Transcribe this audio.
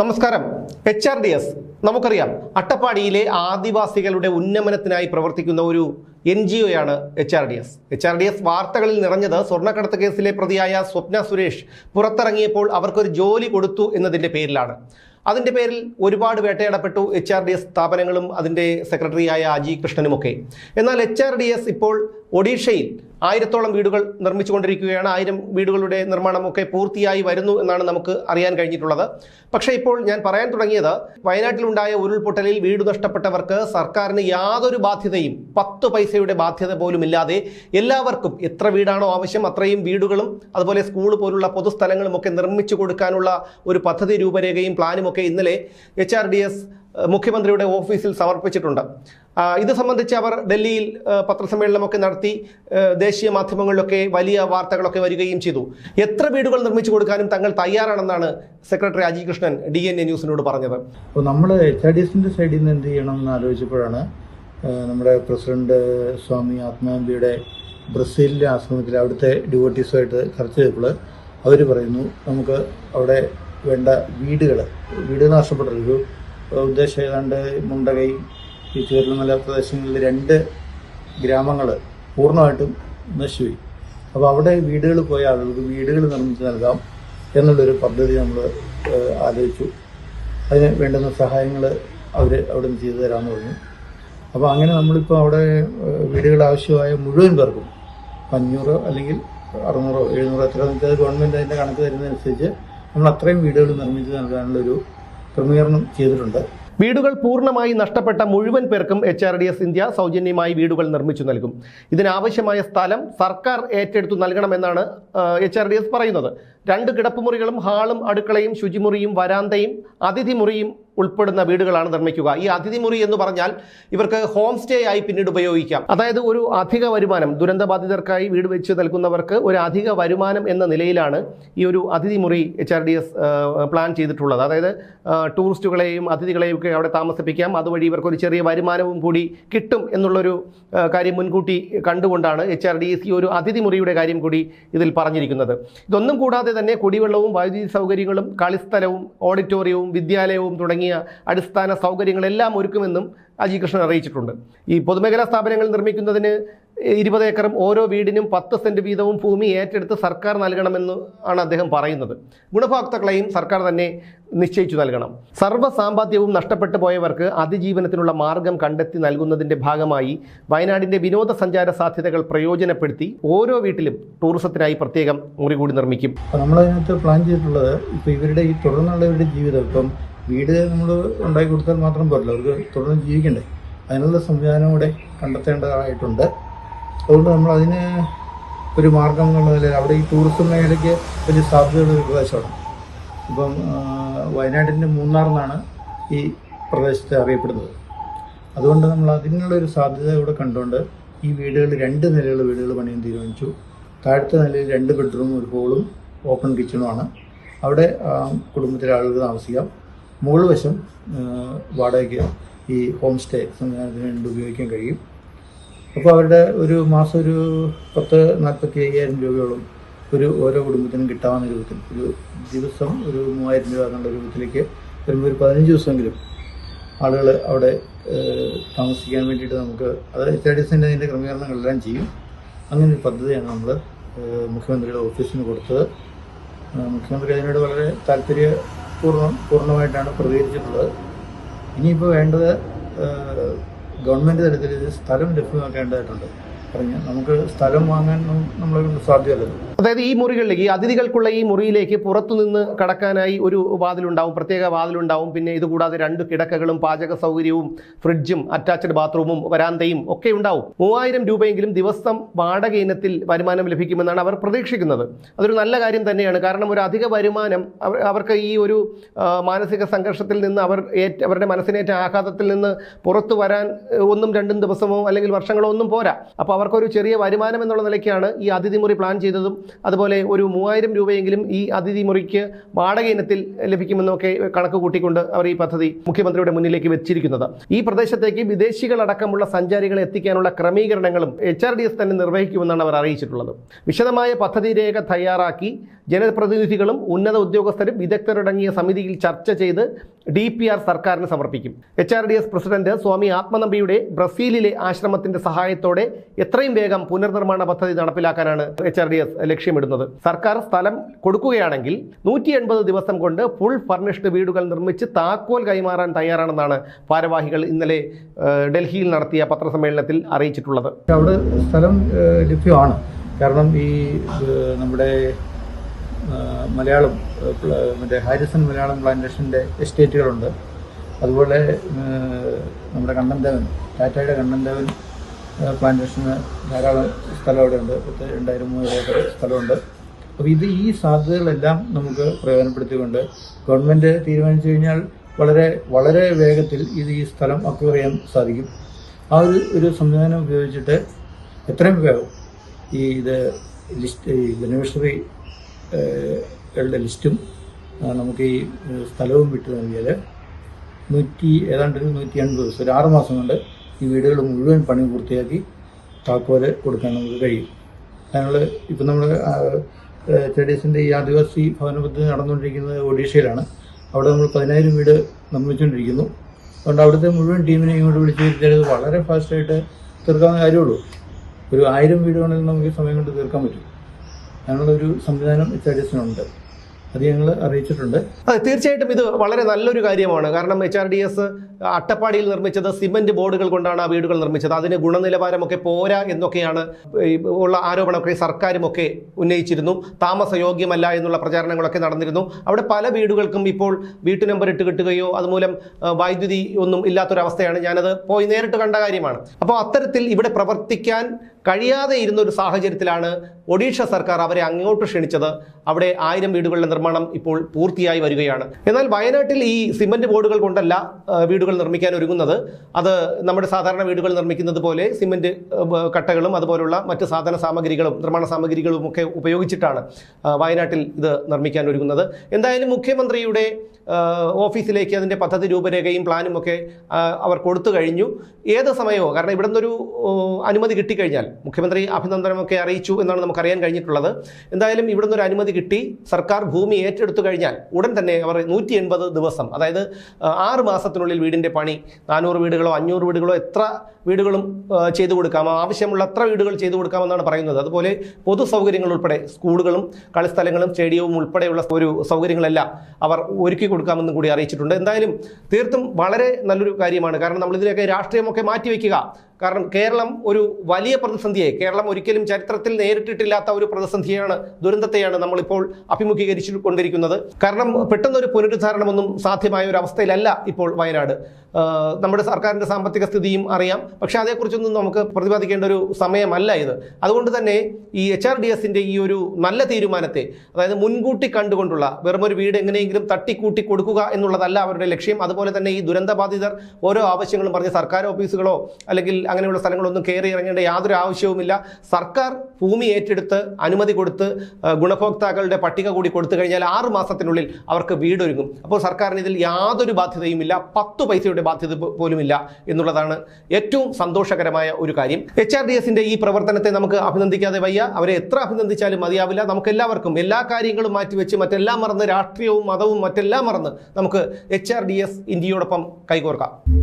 നമസ്കാരം. H R D S നമുക്കറിയാം അട്ടപ്പാടിയിലെ ആദിവാസികളുടെ ഉന്നമനത്തിനായി പ്രവർത്തിക്കുന്ന ഒരു N G ഒയാണ് H R D S H R D S വാർത്തകളിൽ നിറഞ്ഞത് സ്വർണക്കടത്ത് കേസിലെ പ്രതിയായ സ്വപ്ന സുരേഷ് പുറത്തിറങ്ങിയപ്പോൾ അവർക്കൊരു ജോലി കൊടുത്തു എന്നതിന്റെ പേരിലാണ്. അതിന്റെ പേരിൽ ഒരുപാട് വേട്ടയാടപ്പെട്ടു എച്ച് ആർ ഡി എസ് സ്ഥാപനങ്ങളും അതിന്റെ സെക്രട്ടറിയായ അജി കൃഷ്ണനുമൊക്കെ. എന്നാൽ എച്ച് ആർ ഡി എസ് ഇപ്പോൾ ഒഡീഷയിൽ ആയിരത്തോളം വീടുകൾ നിർമ്മിച്ചുകൊണ്ടിരിക്കുകയാണ്. ആയിരം വീടുകളുടെ നിർമ്മാണമൊക്കെ പൂർത്തിയായി വരുന്നു എന്നാണ് നമുക്ക് അറിയാൻ കഴിഞ്ഞിട്ടുള്ളത്. പക്ഷേ ഇപ്പോൾ ഞാൻ പറയാൻ തുടങ്ങിയത് വയനാട്ടിലുണ്ടായ ഉരുൾപൊട്ടലിൽ വീട് നഷ്ടപ്പെട്ടവർക്ക് സർക്കാരിന് യാതൊരു ബാധ്യതയും പത്ത് പൈസയുടെ ബാധ്യത പോലും ഇല്ലാതെ എല്ലാവർക്കും എത്ര വീടാണോ ആവശ്യം അത്രയും വീടുകളും അതുപോലെ സ്കൂൾ പോലുള്ള പൊതുസ്ഥലങ്ങളും ഒക്കെ നിർമ്മിച്ചു കൊടുക്കാനുള്ള ഒരു പദ്ധതി രൂപരേഖയും പ്ലാനും ഒക്കെ ഇന്നലെ എച്ച് ആർ ഡി എസ് മുഖ്യമന്ത്രിയുടെ ഓഫീസിൽ സമർപ്പിച്ചിട്ടുണ്ട്. ഇത് സംബന്ധിച്ച് അവർ ഡൽഹിയിൽ പത്രസമ്മേളനമൊക്കെ നടത്തി ദേശീയ മാധ്യമങ്ങളിലൊക്കെ വലിയ വാർത്തകളൊക്കെ വരികയും ചെയ്തു. എത്ര വീടുകൾ നിർമ്മിച്ചു കൊടുക്കാനും തങ്ങൾ തയ്യാറാണെന്നാണ് secretary Aji Krishnan D N A ന്യൂസിനോട് പറഞ്ഞത്. അപ്പോൾ നമ്മൾ എച്ച് ആർ ഡി എസിന്റെ സൈഡിൽ നിന്ന് എന്ത് ചെയ്യണം എന്ന് ആലോചിച്ചപ്പോഴാണ് നമ്മുടെ പ്രസിഡന്റ് സ്വാമി ആത്മാനന്ദയുടെ ബ്രസീലിലെ ആശ്രമത്തിൽ അവിടുത്തെ ഡിവോട്ടീസുമായിട്ട് ചർച്ച ചെയ്തപ്പോൾ അവർ പറയുന്നു നമുക്ക് അവിടെ വേണ്ട വീടുകൾ വീടുകൾ നഷ്ടപ്പെട്ടത് ഒരു ഉദ്ദേശം ഏതാണ്ട് മുണ്ടകൈ ഈ ചുവരുമല പ്രദേശങ്ങളിൽ രണ്ട് ഗ്രാമങ്ങൾ പൂർണമായിട്ടും നശിച്ചുപോയി. അപ്പോൾ അവിടെ വീടുകൾ പോയ ആളുകൾക്ക് വീടുകൾ നിർമ്മിച്ച് നൽകാം എന്നുള്ളൊരു പദ്ധതി നമ്മൾ ആലോചിച്ചു. അതിന് വേണ്ടുന്ന സഹായങ്ങൾ അവർ അവിടെ നിന്ന് ചെയ്തു തരാമെന്ന് പറഞ്ഞു. അപ്പോൾ അങ്ങനെ നമ്മളിപ്പോൾ അവിടെ വീടുകൾ ആവശ്യമായ മുഴുവൻ പേർക്കും അഞ്ഞൂറോ അല്ലെങ്കിൽ അറുന്നൂറോ എഴുന്നൂറോ എത്ര ഗവൺമെന്റ് അതിന്റെ കണക്ക് തരുന്നതനുസരിച്ച് നമ്മൾ അത്രയും വീടുകൾ നിർമ്മിച്ച് നൽകാനുള്ള ഒരു ക്രമീകരണം ചെയ്തിട്ടുണ്ട്. വീടുകൾ പൂർണമായി നഷ്ടപ്പെട്ട മുഴുവൻ പേർക്കും H R D S India സൗജന്യമായി വീടുകൾ നിർമ്മിച്ചു നൽകും. ഇതിനാവശ്യമായ സ്ഥലം സർക്കാർ ഏറ്റെടുത്തു നൽകണമെന്നാണ് എച്ച് ആർ ഡി എസ് പറയുന്നത്. രണ്ട് കിടപ്പുമുറികളും ഹാളും അടുക്കളയും ശുചിമുറിയും വരാന്തയും അതിഥി മുറിയും ഉൾപ്പെടുന്ന വീടുകളാണ് നിർമ്മിക്കുക. ഈ അതിഥി മുറി എന്ന് പറഞ്ഞാൽ ഇവർക്ക് ഹോം സ്റ്റേ ആയി പിന്നീട് ഉപയോഗിക്കാം. അതായത് ഒരു അധിക വരുമാനം ദുരന്തബാധിതർക്കായി വീട് വെച്ച് നൽകുന്നവർക്ക് ഒരു അധിക വരുമാനം എന്ന നിലയിലാണ് ഈ ഒരു അതിഥി മുറി H R D S plan ചെയ്തിട്ടുള്ളത്. അതായത് ടൂറിസ്റ്റുകളെയും അതിഥികളെയും ഒക്കെ അവിടെ താമസിപ്പിക്കാം. അതുവഴി ഇവർക്ക് ഒരു ചെറിയ വരുമാനവും കൂടി കിട്ടും എന്നുള്ളൊരു കാര്യം മുൻകൂട്ടി കണ്ടുകൊണ്ടാണ് എച്ച് ആർ ഡി എസ് ഈ ഒരു അതിഥി മുറിയുടെ കാര്യം കൂടി ഇതിൽ പറഞ്ഞിരിക്കുന്നത്. ഇതൊന്നും കൂടാതെ തന്നെ കുടിവെള്ളവും വൈദ്യുതി സൗകര്യങ്ങളും കളിസ്ഥലവും ഓഡിറ്റോറിയവും വിദ്യാലയവും തുടങ്ങിയ അടിസ്ഥാന സൗകര്യങ്ങളെല്ലാം ഒരുക്കുമെന്നും അജി കൃഷ്ണൻ അറിയിച്ചിട്ടുണ്ട്. ഈ പൊതുമേഖലാ സ്ഥാപനങ്ങൾ നിർമ്മിക്കുന്നതിന് ഇരുപത് ഏക്കറും ഓരോ വീടിനും പത്ത് സെന്റ് വീതവും ഭൂമി ഏറ്റെടുത്ത് സർക്കാർ നൽകണമെന്ന് ആണ് അദ്ദേഹം പറയുന്നത്. ഗുണഭോക്താക്കളെയും സർക്കാർ തന്നെ നിശ്ചയിച്ചു നൽകണം. സർവസാമ്പാദ്യവും നഷ്ടപ്പെട്ടു പോയവർക്ക് അതിജീവനത്തിനുള്ള മാർഗം കണ്ടെത്തി നൽകുന്നതിന്റെ ഭാഗമായി വയനാടിന്റെ വിനോദസഞ്ചാര സാധ്യതകൾ പ്രയോജനപ്പെടുത്തി ഓരോ വീട്ടിലും ടൂറിസത്തിനായി പ്രത്യേകം മുറി കൂടി നിർമ്മിക്കും. നമ്മളതിനകത്ത് പ്ലാൻ ചെയ്തിട്ടുള്ളത് ഇപ്പോൾ ഇവരുടെ ഈ തുടർന്നുള്ള ഇവരുടെ ജീവിതം ഇപ്പം വീട് നമ്മൾ ഉണ്ടാക്കി കൊടുത്താൽ മാത്രം പോരല്ലോ അവർക്ക് തുടർന്ന് ജീവിക്കണ്ടേ? അതിനുള്ള സംവിധാനം കൂടെ കണ്ടെത്തേണ്ടതായിട്ടുണ്ട്. അതുകൊണ്ട് നമ്മൾ അതിന് ഒരു മാർഗം എന്നുള്ള നിലയിൽ അവിടെ ഈ ടൂറിസം മേഖലയ്ക്ക് വലിയ സാധ്യതയുള്ള ഒരു പ്രദേശമാണ്. ഇപ്പം വയനാട്ടിന്റെ മൂന്നാർ എന്നാണ് ഈ പ്രദേശത്തെ അറിയപ്പെടുന്നത്. അതുകൊണ്ട് നമ്മൾ അതിനുള്ളൊരു സാധ്യത ഇവിടെ കണ്ടുകൊണ്ട് ഈ വീടുകൾ രണ്ട് നിലയുള്ള വീടുകൾ പണിയാൻ തീരുമാനിച്ചു. താഴത്തെ നിലയിൽ രണ്ട് ബെഡ്റൂമും ഒരു ഹോളും ഓപ്പൺ കിച്ചണുമാണ് അവിടെ കുടുംബത്തിലെ ആളുകൾ താമസിക്കാം. മുകൾ വശം വാടകയ്ക്ക് ഈ ഹോം സ്റ്റേ സംവിധാനത്തിന് വേണ്ടി ഉപയോഗിക്കാൻ കഴിയും. അപ്പോൾ അവരുടെ ഒരു മാസം ഒരു പത്ത് നാൽപ്പത്തി അയ്യായിരം രൂപയോളം ഒരു ഓരോ കുടുംബത്തിനും കിട്ടാവുന്ന രൂപത്തിൽ ഒരു ദിവസം ഒരു മൂവായിരം രൂപ എന്നുള്ള രൂപത്തിലേക്ക് വരുമ്പോൾ ഒരു പതിനഞ്ച് ദിവസമെങ്കിലും ആളുകൾ അവിടെ താമസിക്കാൻ വേണ്ടിയിട്ട് നമുക്ക് അത് എച്ച് അതിന്റെ ക്രമീകരണങ്ങളെല്ലാം ചെയ്യും. അങ്ങനെ ഒരു പദ്ധതിയാണ് നമ്മൾ മുഖ്യമന്ത്രിയുടെ ഓഫീസിന് കൊടുത്തത്. മുഖ്യമന്ത്രി അതിനോട് വളരെ താല്പര്യപൂർണം പൂർണമായിട്ടാണ് പ്രതികരിച്ചിട്ടുള്ളത്. ഇനിയിപ്പോൾ വേണ്ടത് ഗവൺമെന്റ് തലത്തിൽ ഇത് സ്ഥലം ലഭ്യമാക്കേണ്ടതായിട്ടുണ്ട്. പറഞ്ഞു നമുക്ക് സ്ഥലം വാങ്ങാൻ നമ്മളെ കൊണ്ട് സാധ്യമല്ലല്ലോ. അതായത് ഈ മുറികളിലേക്ക് ഈ അതിഥികൾക്കുള്ള ഈ മുറിയിലേക്ക് പുറത്തുനിന്ന് കടക്കാനായി ഒരു വാതിലുണ്ടാവും പ്രത്യേക വാതിലുണ്ടാവും. പിന്നെ ഇതുകൂടാതെ രണ്ട് കിടക്കകളും പാചക സൗകര്യവും ഫ്രിഡ്ജും അറ്റാച്ച്ഡ് ബാത്റൂമും വരാന്തയും ഒക്കെ ഉണ്ടാവും. മൂവായിരം രൂപയെങ്കിലും ദിവസം വാടക ഇനത്തിൽ വരുമാനം ലഭിക്കുമെന്നാണ് അവർ പ്രതീക്ഷിക്കുന്നത്. അതൊരു നല്ല കാര്യം തന്നെയാണ്. കാരണം ഒരു അധിക വരുമാനം അവർക്ക് ഈ ഒരു മാനസിക സംഘർഷത്തിൽ നിന്ന് അവർ അവരുടെ മനസ്സിനേറ്റ ആഘാതത്തിൽ നിന്ന് പുറത്തു വരാൻ ഒന്നും രണ്ടും ദിവസമോ അല്ലെങ്കിൽ വർഷങ്ങളോ ഒന്നും പോരാ. അപ്പോൾ അവർക്കൊരു ചെറിയ വരുമാനം എന്നുള്ള നിലയ്ക്കാണ് ഈ അതിഥി മുറി പ്ലാൻ ചെയ്തതും അതുപോലെ ഒരു മൂവായിരം രൂപയെങ്കിലും ഈ അതിഥി മുറിക്ക് വാടക ഇനത്തിൽ ലഭിക്കുമെന്നൊക്കെ കണക്ക് കൂട്ടിക്കൊണ്ട് അവർ ഈ പദ്ധതി മുഖ്യമന്ത്രിയുടെ മുന്നിലേക്ക് വെച്ചിരിക്കുന്നത്. ഈ പ്രദേശത്തേക്ക് വിദേശികളടക്കമുള്ള സഞ്ചാരികളെ എത്തിക്കാനുള്ള ക്രമീകരണങ്ങളും എച്ച് തന്നെ നിർവഹിക്കുമെന്നാണ് അവർ അറിയിച്ചിട്ടുള്ളത്. വിശദമായ പദ്ധതി രേഖ തയ്യാറാക്കി ജനപ്രതിനിധികളും ഉന്നത ഉദ്യോഗസ്ഥരും വിദഗ്ധരടങ്ങിയ സമിതിയിൽ ചർച്ച ചെയ്ത് ഡി പി ആർ സർക്കാരിന് സമർപ്പിക്കും. H R D S president Swami ആത്മനമ്പിയുടെ ബ്രസീലിലെ ആശ്രമത്തിന്റെ സഹായത്തോടെ എത്രയും വേഗം പുനർനിർമ്മാണ പദ്ധതി നടപ്പിലാക്കാനാണ് എച്ച് ആർ ഡി എസ് ലക്ഷ്യമിടുന്നത്. സർക്കാർ സ്ഥലം കൊടുക്കുകയാണെങ്കിൽ നൂറ്റി എൺപത് ദിവസം കൊണ്ട് ഫുൾ ഫർണിഷ്ഡ് വീടുകൾ നിർമ്മിച്ച് താക്കോൽ കൈമാറാൻ തയ്യാറാണെന്നാണ് ഭാരവാഹികൾ ഇന്നലെ ഡൽഹിയിൽ നടത്തിയ പത്രസമ്മേളനത്തിൽ അറിയിച്ചിട്ടുള്ളത്. അവിടെ സ്ഥലം ലഭ്യമാണ്. കാരണം ഈ നമ്മുടെ മലയാളം മറ്റേ ഹാരിസൺ മലയാളം പ്ലാന്റേഷന്റെ എസ്റ്റേറ്റുകളുണ്ട്. അതുപോലെ നമ്മുടെ കണ്ണൻദേവൻ ടാറ്റയുടെ കണ്ണൻദേവൻ പ്ലാന്റേഷന് ധാരാളം സ്ഥലം അവിടെ ഉണ്ട് പത്ത് രണ്ടായിരം മൂവായിരം ഏക്കർ സ്ഥലമുണ്ട്. അപ്പോൾ ഇത് ഈ സാധ്യതകളെല്ലാം നമുക്ക് പ്രയോജനപ്പെടുത്തിക്കൊണ്ട് ഗവൺമെന്റ് തീരുമാനിച്ചു കഴിഞ്ഞാൽ വളരെ വളരെ വേഗത്തിൽ ഇത് ഈ സ്ഥലം അക്വയർ ചെയ്യാൻ സാധിക്കും. ആ ഒരു ഒരു സംവിധാനം ഉപയോഗിച്ചിട്ട് എത്രയും വേഗം ഈ ഇത് ലിസ്റ്റ് ഈ ബെനിഫിഷ്യറി കളുടെ ലിസ്റ്റും നമുക്ക് ഈ സ്ഥലവും വിട്ടു നൽകിയാൽ നൂറ്റി ഏതാണ്ട് ഒരു നൂറ്റി എൺപത് ദിവസം ഒരു ആറ് മാസം കൊണ്ട് ഈ വീടുകൾ മുഴുവൻ പണി പൂർത്തിയാക്കി താക്കോൽ കൊടുക്കാൻ നമുക്ക് കഴിയും. അതിനുള്ള ഇപ്പം നമ്മൾ ചെഡീസിന്റെ ഈ ആദിവാസി ഭവന പദ്ധതി നടന്നുകൊണ്ടിരിക്കുന്നത് ഒഡീഷയിലാണ്. അവിടെ നമ്മൾ പതിനായിരം വീട് നിർമ്മിച്ചുകൊണ്ടിരിക്കുന്നു. അതുകൊണ്ട് അവിടുത്തെ മുഴുവൻ ടീമിനെ ഇങ്ങോട്ട് വിളിച്ചു വരുത്തിയാൽ ഇത് വളരെ ഫാസ്റ്റായിട്ട് തീർക്കാവുന്ന കാര്യമുള്ളൂ ഒരു ആയിരം വീടുകളിൽ നമുക്ക് ഈ സമയം കൊണ്ട് തീർക്കാൻ പറ്റും. അതിനുള്ള ഒരു സംവിധാനം ചെഡീസിനുണ്ട് അത് ഞങ്ങൾ അറിയിച്ചിട്ടുണ്ട്. അതെ തീർച്ചയായിട്ടും ഇത് വളരെ നല്ലൊരു കാര്യമാണ്. കാരണം എച്ച് ആർ ഡി എസ് അട്ടപ്പാടിയിൽ നിർമ്മിച്ചത് സിമെന്റ് ബോർഡുകൾ കൊണ്ടാണ് ആ വീടുകൾ നിർമ്മിച്ചത്. അതിന് ഗുണനിലവാരമൊക്കെ പോരാ എന്നൊക്കെയാണ് ഉള്ള ആരോപണമൊക്കെ സർക്കാരുമൊക്കെ ഉന്നയിച്ചിരുന്നു. താമസയോഗ്യമല്ല എന്നുള്ള പ്രചാരണങ്ങളൊക്കെ നടന്നിരുന്നു. അവിടെ പല വീടുകൾക്കും ഇപ്പോൾ വീട്ടു നമ്പർ ഇട്ട് കിട്ടുകയോ അതുമൂലം വൈദ്യുതി ഒന്നും ഇല്ലാത്തൊരവസ്ഥയാണ്. ഞാനത് പോയി നേരിട്ട് കണ്ട കാര്യമാണ്. അപ്പോൾ അത്തരത്തിൽ ഇവിടെ പ്രവർത്തിക്കാൻ കഴിയാതെ ഇരുന്ന ഒരു സാഹചര്യത്തിലാണ് ഒഡീഷ സർക്കാർ അവരെ അങ്ങോട്ട് ക്ഷണിച്ചത്. അവിടെ ആയിരം വീടുകളുടെ നിർമ്മാണം ഇപ്പോൾ പൂർത്തിയായി വരികയാണ്. എന്നാൽ വയനാട്ടിൽ ഈ സിമന്റ് ബോർഡുകൾ കൊണ്ടല്ല വീടുകൾ നിർമ്മിക്കാൻ ഒരുങ്ങുന്നത്. അത് നമ്മുടെ സാധാരണ വീടുകൾ നിർമ്മിക്കുന്നത് പോലെ സിമന്റ് കട്ടകളും അതുപോലുള്ള മറ്റ് സാധന സാമഗ്രികളും നിർമ്മാണ സാമഗ്രികളും ഒക്കെ ഉപയോഗിച്ചിട്ടാണ് വയനാട്ടിൽ ഇത് നിർമ്മിക്കാൻ ഒരുങ്ങുന്നത്. എന്തായാലും മുഖ്യമന്ത്രിയുടെ ഓഫീസിലേക്ക് അതിന്റെ പദ്ധതി രൂപരേഖയും പ്ലാനും ഒക്കെ അവർ കൊടുത്തു കഴിഞ്ഞു. ഏത് സമയമോ കാരണം ഇവിടെ നിന്നൊരു അനുമതി കിട്ടിക്കഴിഞ്ഞാൽ മുഖ്യമന്ത്രി അഭിനന്ദനമൊക്കെ അറിയിച്ചു എന്നാണ് നമുക്കറിയാൻ കഴിഞ്ഞിട്ടുള്ളത്. എന്തായാലും ഇവിടെ ഒരു അനുമതി കിട്ടി. സർക്കാർ ഭൂമി ഏറ്റെടുത്തു കഴിഞ്ഞാൽ ഉടൻ തന്നെ അവർ നൂറ്റി എൺപത് ദിവസം അതായത് ആറ് മാസത്തിനുള്ളിൽ വീടിന്റെ പണി നാനൂറ് വീടുകളോ അഞ്ഞൂറ് വീടുകളോ എത്ര വീടുകളും ചെയ്തു കൊടുക്കാം ആവശ്യമുള്ള എത്ര വീടുകൾ ചെയ്തു കൊടുക്കാമെന്നാണ് പറയുന്നത്. അതുപോലെ പൊതു സൗകര്യങ്ങൾ ഉൾപ്പെടെ സ്കൂളുകളും കളിസ്ഥലങ്ങളും സ്റ്റേഡിയവും ഉൾപ്പെടെയുള്ള ഒരു സൗകര്യങ്ങളെല്ലാം അവർ ഒരുക്കി കൊടുക്കാമെന്നും കൂടി അറിയിച്ചിട്ടുണ്ട്. എന്തായാലും തീർത്തും വളരെ നല്ലൊരു കാര്യമാണ്. കാരണം നമ്മളിതിനൊക്കെ രാഷ്ട്രീയമൊക്കെ മാറ്റിവെക്കുക കാരണം കേരളം ഒരു വലിയ പ്രതിസന്ധിയെ കേരളം ഒരിക്കലും ചരിത്രത്തിൽ നേരിട്ടിട്ടില്ലാത്ത ഒരു പ്രതിസന്ധിയാണ് ദുരന്തത്തെയാണ് നമ്മളിപ്പോൾ അഭിമുഖീകരിച്ചു കൊണ്ടിരിക്കുന്നത്. കാരണം പെട്ടെന്നൊരു പുനരുദ്ധാരണമൊന്നും സാധ്യമായ ഒരു അവസ്ഥയിലല്ല ഇപ്പോൾ വയനാട്. നമ്മുടെ സർക്കാരിന്റെ സാമ്പത്തിക സ്ഥിതിയും അറിയാം. പക്ഷെ അതേക്കുറിച്ചൊന്നും നമുക്ക് പ്രതിപാദിക്കേണ്ട ഒരു സമയമല്ല ഇത്. അതുകൊണ്ട് തന്നെ ഈ എച്ച് ആർ ഡി എസിന്റെ ഈ ഒരു നല്ല തീരുമാനത്തെ അതായത് മുൻകൂട്ടി കണ്ടുകൊണ്ടുള്ള വെറുമൊരു വീട് എങ്ങനെയെങ്കിലും തട്ടിക്കൂട്ടി കൊടുക്കുക എന്നുള്ളതല്ല അവരുടെ ലക്ഷ്യം. അതുപോലെ തന്നെ ഈ ദുരന്തബാധിതർ ഓരോ ആവശ്യങ്ങളും പറഞ്ഞ് സർക്കാർ ഓഫീസുകളോ അല്ലെങ്കിൽ അങ്ങനെയുള്ള സ്ഥലങ്ങളൊന്നും കയറി ഇറങ്ങേണ്ട യാതൊരു ആവശ്യവുമില്ല. സർക്കാർ ഭൂമി ഏറ്റെടുത്ത് അനുമതി കൊടുത്ത് ഗുണഭോക്താക്കളുടെ പട്ടിക കൂടി കൊടുത്തു കഴിഞ്ഞാൽ ആറ് മാസത്തിനുള്ളിൽ അവർക്ക് വീടൊരുങ്ങും. അപ്പോൾ സർക്കാരിന് ഇതിൽ യാതൊരു ബാധ്യതയുമില്ല. പത്ത് പൈസയുടെ ബാധ്യത പോലും പോലുമില്ല എന്നുള്ളതാണ് ഏറ്റവും സന്തോഷകരമായ ഒരു കാര്യം. എച്ച് ആർ ഡി ഈ പ്രവർത്തനത്തെ നമുക്ക് അഭിനന്ദിക്കാതെ വയ്യ. അവരെ എത്ര അഭിനന്ദിച്ചാലും മതിയാവില്ല. നമുക്ക് എല്ലാവർക്കും എല്ലാ കാര്യങ്ങളും മാറ്റിവെച്ച് മറ്റെല്ലാം മറന്ന് രാഷ്ട്രീയവും മതവും മറ്റെല്ലാം മറന്ന് നമുക്ക് എച്ച് ആർ ഡി എസ് ഇന്ത്യയോടൊപ്പം കൈകോർക്കാം.